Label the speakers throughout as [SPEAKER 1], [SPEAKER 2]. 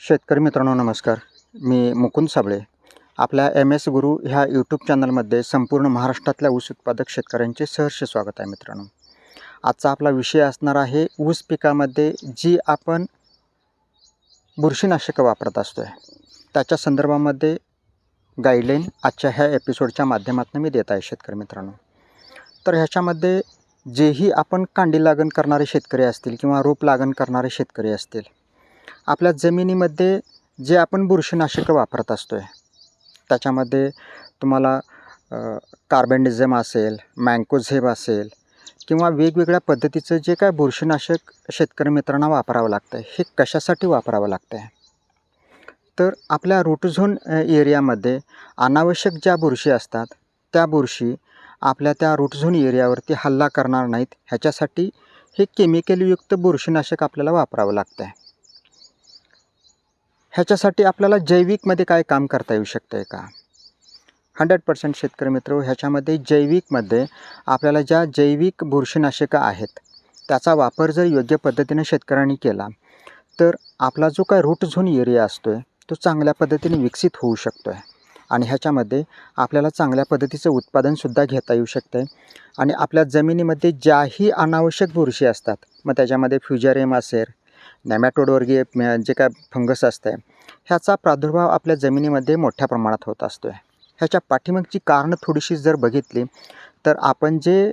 [SPEAKER 1] शेतकरी मित्रांनो नमस्कार. मी मुकुंद साबळे. आपल्या एम एस गुरु ह्या यूट्यूब चॅनलमध्ये संपूर्ण महाराष्ट्रातल्या ऊस उत्पादक शेतकऱ्यांचे सहर्ष स्वागत आहे मित्रांनो. आजचा आपला विषय असणार आहे ऊस पिकामध्ये जी आपण बुरशीनाशकं वापरत असतो आहे त्याच्या संदर्भामध्ये गाईडलाईन आजच्या ह्या एपिसोडच्या माध्यमातून मी देत आहे शेतकरी मित्रांनो. तर ह्याच्यामध्ये जेही आपण कांडी लागण करणारे शेतकरी असतील किंवा रोप लागण करणारे शेतकरी असतील आपल्या जमिनीमध्ये जे आपण बुरशीनाशकं वापरत असतो आहे त्याच्यामध्ये तुम्हाला कार्बेंडिझम असेल मँकोझेब असेल किंवा वेगवेगळ्या पद्धतीचं जे काय बुरशीनाशक शेतकरी मित्रांना वापरावं लागतं आहे हे कशासाठी वापरावं लागतं आहे तर आपल्या रूटझोन एरियामध्ये अनावश्यक ज्या बुरशी असतात त्या बुरशी आपल्या त्या रूटझोन एरियावरती हल्ला करणार नाहीत. ह्याच्यासाठी हे केमिकलयुक्त बुरशीनाशक आपल्याला वापरावं लागतं आहे ह्याच्यासाठी आपल्याला जैविकमध्ये काय काम करता येऊ शकतं आहे का? हंड्रेड पर्सेंट शेतकरी मित्र ह्याच्यामध्ये जैविकमध्ये आपल्याला ज्या जैविक बुरशीनाशकं आहेत त्याचा वापर जर योग्य पद्धतीने शेतकऱ्यांनी केला तर आपला जो काय रूट झोन एरिया असतो आहे तो चांगल्या पद्धतीने विकसित होऊ शकतो आहे आणि ह्याच्यामध्ये आपल्याला चांगल्या पद्धतीचं उत्पादनसुद्धा घेता येऊ शकतं आहे आणि आपल्या जमिनीमध्ये ज्याही अनावश्यक बुरशी असतात मग त्याच्यामध्ये फ्युजरेम असेल नॅमॅटोडवर्गीय जे काय फंगस असतं आहे ह्याचा प्रादुर्भाव आपल्या जमिनीमध्ये मोठ्या प्रमाणात होत असतो आहे ह्याच्या पाठीमागची कारणं थोडीशी जर बघितली तर आपण जे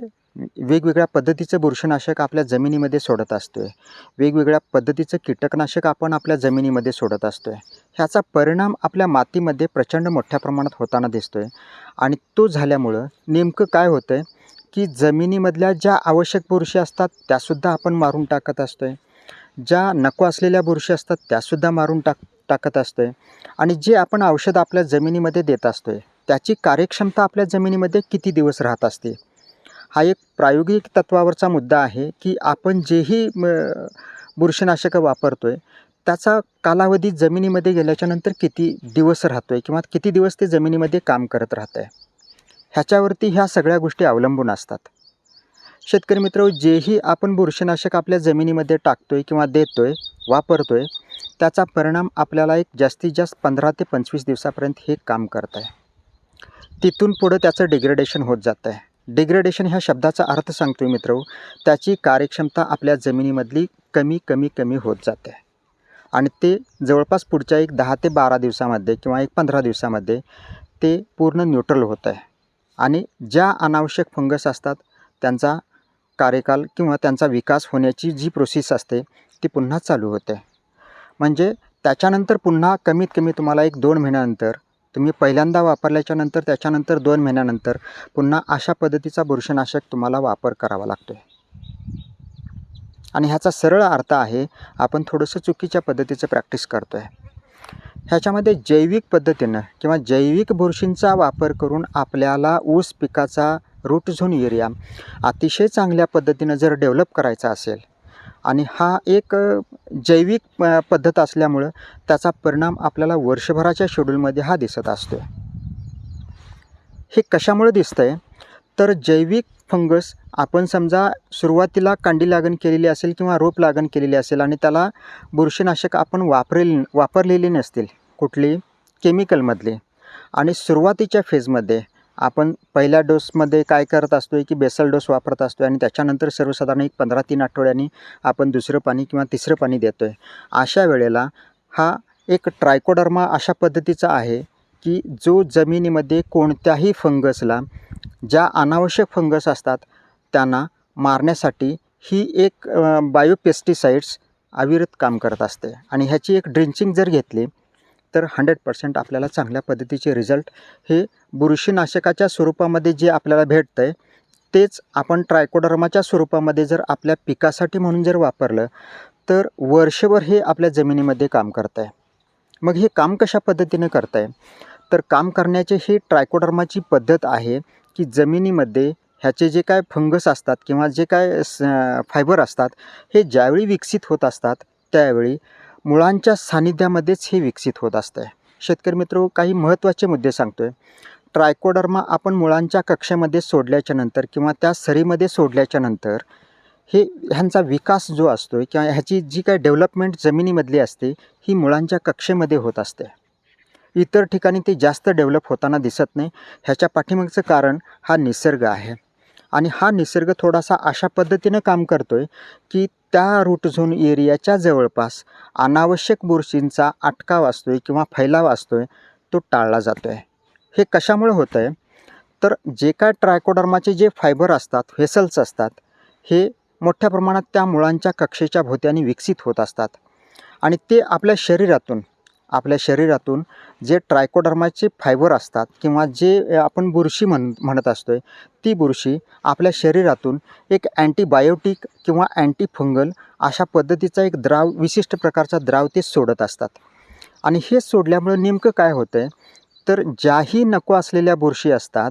[SPEAKER 1] वेगवेगळ्या पद्धतीचं बुरशीनाशक आपल्या जमिनीमध्ये सोडत असतो आहे वेगवेगळ्या पद्धतीचं कीटकनाशक आपण आपल्या जमिनीमध्ये सोडत असतो आहे ह्याचा परिणाम आपल्या मातीमध्ये प्रचंड मोठ्या प्रमाणात होताना दिसतो आहे आणि तो झाल्यामुळं नेमकं काय होतं आहे की जमिनीमधल्या ज्या आवश्यक बुरशी असतात त्यासुद्धा आपण मारून टाकत असतो आहे ज्या नको असलेल्या बुरशी असतात त्यासुद्धा मारून टाक टाकत असतो आहे आणि जे आपण औषध आपल्या जमिनीमध्ये देत असतो आहे त्याची कार्यक्षमता आपल्या जमिनीमध्ये किती दिवस राहत असते? हा एक प्रायोगिक तत्वावरचा मुद्दा आहे की आपण जेही म, बुरशीनाशकं वापरतो आहे त्याचा कालावधी जमिनीमध्ये गेल्याच्यानंतर किती दिवस राहतो आहे किंवा किती दिवस ते जमिनीमध्ये काम करत राहतं आहे ह्याच्यावरती ह्या सगळ्या गोष्टी अवलंबून असतात. शेतकरी मित्र जेही आपण बुरशीनाशक आपल्या जमिनीमध्ये टाकतोय किंवा देतोय वापरतोय त्याचा परिणाम आपल्याला एक जास्तीत जास्त पंधरा ते पंचवीस दिवसापर्यंत हे काम करत आहे. तिथून पुढं त्याचं डिग्रेडेशन होत जातं आहे. डिग्रेडेशन ह्या शब्दाचा अर्थ सांगतोय मित्र त्याची कार्यक्षमता आपल्या जमिनीमधली कमी कमी कमी होत जाते आणि ते जवळपास पुढच्या एक दहा ते बारा दिवसामध्ये किंवा एक पंधरा दिवसामध्ये ते पूर्ण न्यूट्रल होत आहे. आणि ज्या अनावश्यक फंगस असतात त्यांचा कार्यकाल किंवा त्यांचा विकास होण्याची जी प्रोसेस असते ती पुन्हा चालू होते. म्हणजे त्याच्यानंतर पुन्हा कमीत कमी तुम्हाला एक दोन महिन्यानंतर तुम्ही पहिल्यांदा वापरल्याच्या नंतर त्याच्यानंतर दोन महिन्यानंतर पुन्हा अशा पद्धतीचा बुरशीनाशक तुम्हाला वापर करावा लागतो आहे आणि ह्याचा सरळ अर्थ आहे आपण थोडंसं चुकीच्या पद्धतीचं प्रॅक्टिस करतो आहे ह्याच्यामध्ये जैविक पद्धतीनं किंवा जैविक बुरशींचा वापर करून आपल्याला ऊस पिकाचा रूट झोन एरिया अतिशय चांगल्या पद्धतीनं जर डेव्हलप करायचा असेल आणि हा एक जैविक पद्धत असल्यामुळं त्याचा परिणाम आपल्याला वर्षभराच्या शेड्यूलमध्ये हा दिसत असतो हे कशामुळे दिसतं आहे तर जैविक फंगस आपण समजा सुरुवातीला कांडी लागण केलेली असेल किंवा रोप लागण केलेली असेल आणि त्याला बुरशीनाशक आपण वापरेल वापरलेली नसतील कुठली केमिकलमधली आणि सुरुवातीच्या फेजमध्ये आपण पहिल्या डोसमध्ये काय करत असतो आहे की बेसल डोस वापरत असतो आणि त्याच्यानंतर सर्वसाधारण एक पंधरा तीन आठवड्यांनी आपण दुसरं पाणी किंवा तिसरं पाणी देतो आहे अशा वेळेला हा एक ट्रायकोडर्मा अशा पद्धतीचा आहे की जो जमिनीमध्ये कोणत्याही फंगसला ज्या अनावश्यक फंगस असतात त्यांना मारण्यासाठी ही एक बायोपेस्टिसाइड्स अविरत काम करत असते. आणि ह्याची एक ड्रिंचिंग जर घेतली तर हंड्रेड पर्सेंट आपल्याला चांगल्या पद्धतीचे रिझल्ट हे बुरशीनाशकाच्या स्वरूपामध्ये जे आपल्याला भेटतं आहे तेच आपण ट्रायकोडर्माच्या स्वरूपामध्ये जर आपल्या पिकासाठी म्हणून जर वापरलं तर वर्षभर हे आपल्या जमिनीमध्ये काम करत आहे मग हे काम कशा पद्धतीने करत आहे तर काम करण्याची ही ट्रायकोडर्माची पद्धत आहे की जमिनीमध्ये ह्याचे जे काय फंगस असतात किंवा जे काय स फायबर असतात हे ज्यावेळी विकसित होत असतात त्यावेळी मुळांच्या सानिध्यामध्येच हे विकसित होत असतं आहे शेतकरी मित्र काही महत्त्वाचे मुद्दे सांगतो आहे ट्रायकोडर्मा आपण मुळांच्या कक्षेमध्ये सोडल्याच्या नंतर किंवा त्या सरीमध्ये सोडल्याच्या नंतर हे ह्यांचा विकास जो असतो आहे किंवा ह्याची जी काय डेव्हलपमेंट जमिनीमधली असते ही मुळांच्या कक्षेमध्ये होत असते. इतर ठिकाणी ते जास्त डेव्हलप होताना दिसत नाही. ह्याच्या पाठीमागचं कारण हा निसर्ग आहे. आणि हा निसर्ग थोडासा अशा पद्धतीनं काम करतो आहे की त्या रूट झोन एरियाच्या जवळपास अनावश्यक बुरशींचा अटकाव असतो आहे किंवा फैलाव असतो आहे तो टाळला जातो आहे हे कशामुळे होतं आहे तर जे काय ट्रायकोडर्माचे जे फायबर असतात व्हेसल्स असतात हे मोठ्या प्रमाणात त्या मुळांच्या कक्षेच्या भोवत्याने विकसित होत असतात. आणि ते आपल्या शरीरातून आपल्या शरीरातून जे ट्रायकोडर्माचे फायबर असतात किंवा जे आपण बुरशी म्हण म्हणत असतो आहे ती बुरशी आपल्या शरीरातून एक अँटीबायोटिक किंवा अँटीफंगल अशा पद्धतीचा एक द्राव विशिष्ट प्रकारचा द्राव ते सोडत असतात. आणि हे सोडल्यामुळं नेमकं काय होतं आहे तर ज्याही नको असलेल्या बुरशी असतात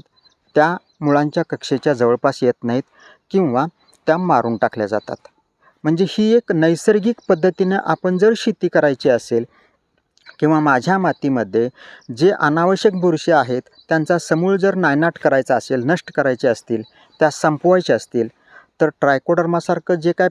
[SPEAKER 1] त्या मुळांच्या कक्षेच्या जवळपास येत नाहीत किंवा त्या मारून टाकल्या जातात. म्हणजे ही एक नैसर्गिक पद्धतीनं आपण जर शेती करायची असेल किंवा माझ्या मातीमध्ये जे अनावश्यक बुरशी आहेत त्यांचा समूळ जर नायनाट करायचा असेल नष्ट करायचे असतील त्या संपवायचे असतील तर ट्रायकोडर्मासारखं जे काय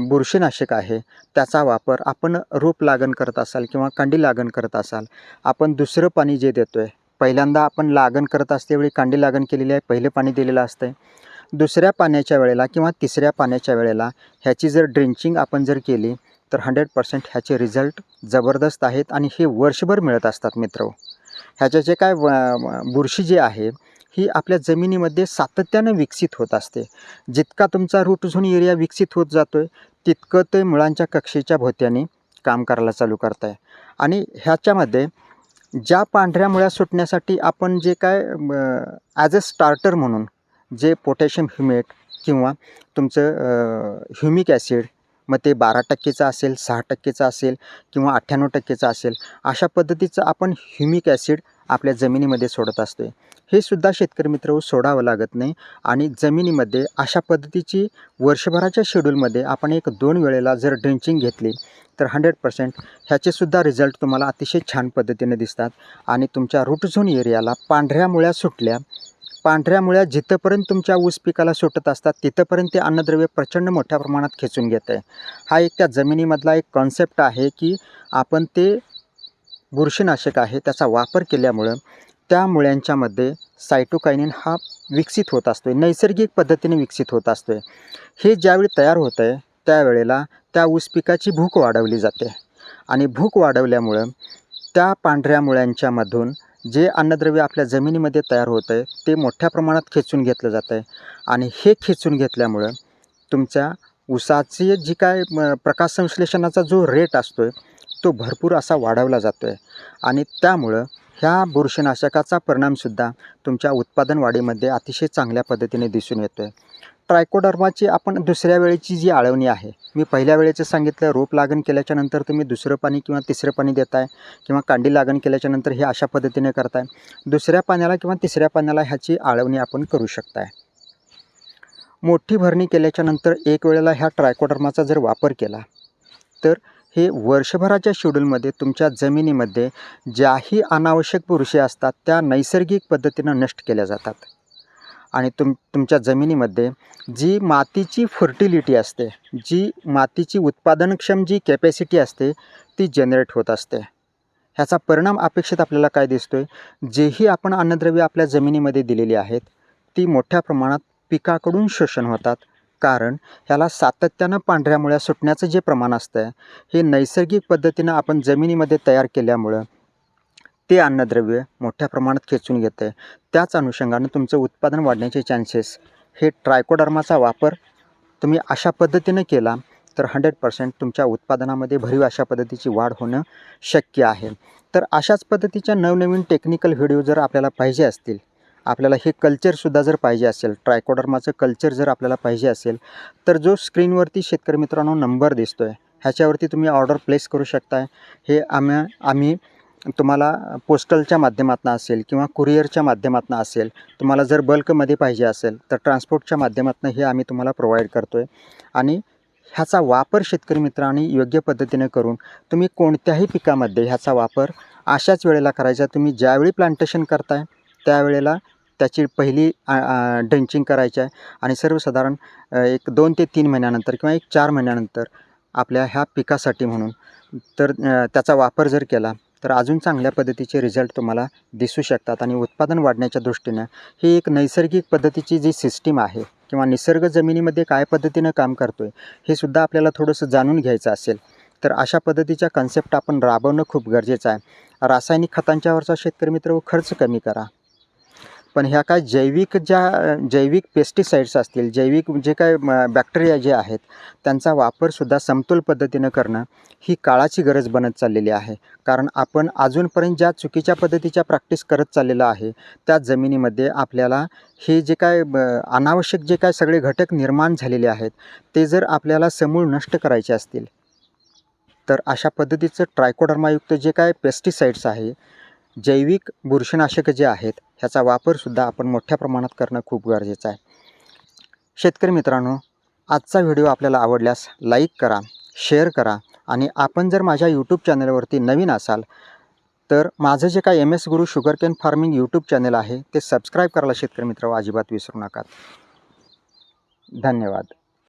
[SPEAKER 1] बुरशीनाशक आहे त्याचा वापर आपण रोप लागण करत असाल किंवा कांडी लागण करत असाल आपण दुसरं पाणी जे देतो आहे पहिल्यांदा आपण लागण करत असतेवेळी कांडी लागण केलेली आहे पहिलं पाणी दिलेलं असतं आहे दुसऱ्या पाण्याच्या वेळेला किंवा तिसऱ्या पाण्याच्या वेळेला ह्याची जर ड्रिंचिंग आपण जर केली तर हंड्रेड पर्सेंट ह्याचे रिझल्ट जबरदस्त आहेत आणि हे वर्षभर मिळत असतात मित्र. ह्याच्या जे काय व- बुरशी जी आहे ही आपल्या जमिनीमध्ये सातत्यानं विकसित होत असते. जितका तुमचा रूट झोन एरिया विकसित होत जातो आहे तितकं ते मुळांच्या कक्षेच्या भोवत्याने काम करायला चालू करत आहे आणि ह्याच्यामध्ये ज्या पांढऱ्या मुळ्या सुटण्यासाठी आपण जे काय ॲज अ स्टार्टर म्हणून जे पोटॅशियम ह्युमेट किंवा तुमचं ह्युमिक ॲसिड मग ते बारा टक्केचं असेल सहा टक्केचं असेल किंवा अठ्ठ्याण्णव टक्केचं असेल अशा पद्धतीचं आपण ह्युमिक ॲसिड आपल्या जमिनीमध्ये सोडत असतो हे सुद्धा शेतकरी मित्र हो, सोडावं लागत नाही आणि जमिनीमध्ये अशा पद्धतीची वर्षभराच्या शेड्यूलमध्ये आपण एक दोन वेळेला जर ड्रिंचिंग घेतली तर हंड्रेड पर्सेंट ह्याचेसुद्धा रिझल्ट तुम्हाला अतिशय छान पद्धतीने दिसतात आणि तुमच्या रूट झोन एरियाला पांढऱ्या मुळ्या सुटल्या पांढऱ्या मुळ्या जिथंपर्यंत तुमच्या ऊस पिकाला सुटत असतात तिथंपर्यंत ते अन्नद्रव्य प्रचंड मोठ्या प्रमाणात खेचून घेत आहे हा एक त्या जमिनीमधला एक कॉन्सेप्ट आहे की आपण ते बुरशीनाशक आहे त्याचा वापर केल्यामुळं त्या मुळ्यांच्यामध्ये सायटोकायनिन हा विकसित होत असतो आहे नैसर्गिक पद्धतीने विकसित होत असतो आहे हे ज्यावेळी तयार होतं आहे त्यावेळेला त्या ऊस पिकाची भूक वाढवली जाते. आणि भूक वाढवल्यामुळं त्या पांढऱ्या मुळ्यांच्यामधून जे अन्नद्रव्य आपल्या जमिनीमध्ये तयार होतं आहे ते मोठ्या प्रमाणात खेचून घेतलं जातं आहे. आणि हे खेचून घेतल्यामुळं तुमच्या ऊसाची जी काय म, प्रकाश संश्लेषणाचा जो रेट असतो आहे तो भरपूर असा वाढवला जातो आहे आणि त्यामुळं ह्या बुरशीनाशकाचा परिणामसुद्धा तुमच्या उत्पादन वाढीमध्ये अतिशय चांगल्या पद्धतीने दिसून येतो आहे ट्रायकोडर्माची आपण दुसऱ्या वेळेची जी आळवणी आहे मी पहिल्या वेळेचं सांगितलं रोप लागण केल्याच्यानंतर तुम्ही दुसरं पाणी किंवा तिसरं पाणी देताय किंवा कांडी लागण केल्याच्यानंतर हे अशा पद्धतीने करताय. दुसऱ्या पाण्याला किंवा तिसऱ्या पाण्याला ह्याची आळवणी आपण करू शकताय. मोठी भरणी केल्याच्यानंतर एक वेळेला ह्या ट्रायकोडर्माचा जर वापर केला तर हे वर्षभराच्या शेड्यूलमध्ये तुमच्या जमिनीमध्ये ज्याही अनावश्यक बुरशी असतात त्या नैसर्गिक पद्धतीनं नष्ट केल्या जातात. आणि तुम तुमच्या जमिनीमध्ये जी मातीची फर्टिलिटी असते जी मातीची उत्पादनक्षम जी कॅपॅसिटी असते ती जनरेट होत असते. ह्याचा परिणाम अपेक्षित आपल्याला काय दिसतो आहे जेही आपण अन्नद्रव्य आपल्या जमिनीमध्ये दिलेली आहेत ती मोठ्या प्रमाणात पिकाकडून शोषण होतात. कारण ह्याला सातत्यानं पांढऱ्या मुळ्या सुटण्याचं जे प्रमाण असतं हे नैसर्गिक पद्धतीनं आपण जमिनीमध्ये तयार केल्यामुळं ते अन्नद्रव्य मोठ्या प्रमाणात खेचून घेतं आहे त्याच अनुषंगानं तुमचं उत्पादन वाढण्याचे चान्सेस हे ट्रायकोडर्माचा वापर तुम्ही अशा पद्धतीनं केला तर हंड्रेड पर्सेंट तुमच्या उत्पादनामध्ये भरीव अशा पद्धतीची वाढ होणं शक्य आहे. तर अशाच पद्धतीच्या नवनवीन टेक्निकल व्हिडिओ जर आपल्याला पाहिजे असतील आपल्याला हे कल्चरसुद्धा जर पाहिजे असेल ट्रायकोडर्माचं कल्चर जर आपल्याला पाहिजे असेल तर जो स्क्रीनवरती शेतकरी मित्रांनो नंबर दिसतो आहे ह्याच्यावरती तुम्ही ऑर्डर प्लेस करू शकताय. हे आम्ही आम्ही तुम्हाला पोस्टलच्या माध्यमातून असेल किंवा कुरिअरच्या माध्यमातून असेल तुम्हाला जर बल्कमध्ये पाहिजे असेल तर ट्रान्सपोर्टच्या माध्यमातून हे आम्ही तुम्हाला प्रोव्हाइड करतो आहे आणि ह्याचा वापर शेतकरी मित्रांनी योग्य पद्धतीने करून तुम्ही कोणत्याही पिकामध्ये ह्याचा वापर अशाच वेळेला करायचा. तुम्ही ज्यावेळी प्लांटेशन करताय त्यावेळेला त्याची पहिली डंचिंग करायची आहे. आणि सर्वसाधारण एक दोन ते तीन महिन्यानंतर किंवा एक चार महिन्यानंतर आपल्या ह्या पिकासाठी म्हणून तर त्याचा वापर जर केला तर अजून चांगल्या पद्धतीचे रिझल्ट तुम्हाला दिसू शकतात आणि उत्पादन वाढण्याच्या दृष्टीनं ही एक नैसर्गिक पद्धतीची जी सिस्टीम आहे किंवा निसर्ग जमिनीमध्ये काय पद्धतीनं काम करतो आहे हे सुद्धा आपल्याला थोडंसं जाणून घ्यायचं असेल तर अशा पद्धतीच्या कन्सेप्ट आपण राबवणं खूप गरजेचं आहे. रासायनिक खतांच्यावरचा शेतकरी मित्र हो, खर्च कमी करा. पण ह्या काय जैविक ज्या जैविक पेस्टिसाइड्स असतील जैविक जे काय बॅक्टेरिया जे आहेत त्यांचा वापरसुद्धा समतोल पद्धतीनं करणं ही काळाची गरज बनत चाललेली आहे. कारण आपण अजूनपर्यंत ज्या चुकीच्या पद्धतीच्या प्रॅक्टिस करत चाललेलं आहे त्या जमिनीमध्ये आपल्याला हे जे काय ब अनावश्यक जे काय सगळे घटक निर्माण झालेले आहेत ते जर आपल्याला समूळ नष्ट करायचे असतील तर अशा पद्धतीचं ट्रायकोडर्मायुक्त जे काय पेस्टिसाइड्स आहे जैविक बुरशीनाशकं जे आहेत ह्याचा वापरसुद्धा आपण मोठ्या प्रमाणात करणं खूप गरजेचं आहे. शेतकरी मित्रांनो आजचा व्हिडिओ आपल्याला आवडल्यास लाईक करा शेअर करा आणि आपण जर माझ्या यूट्यूब चॅनलवरती नवीन असाल तर माझं जे काय M S Guru sugar cane farming YouTube channel आहे ते सबस्क्राईब करायला शेतकरी मित्र अजिबात विसरू नका. धन्यवाद.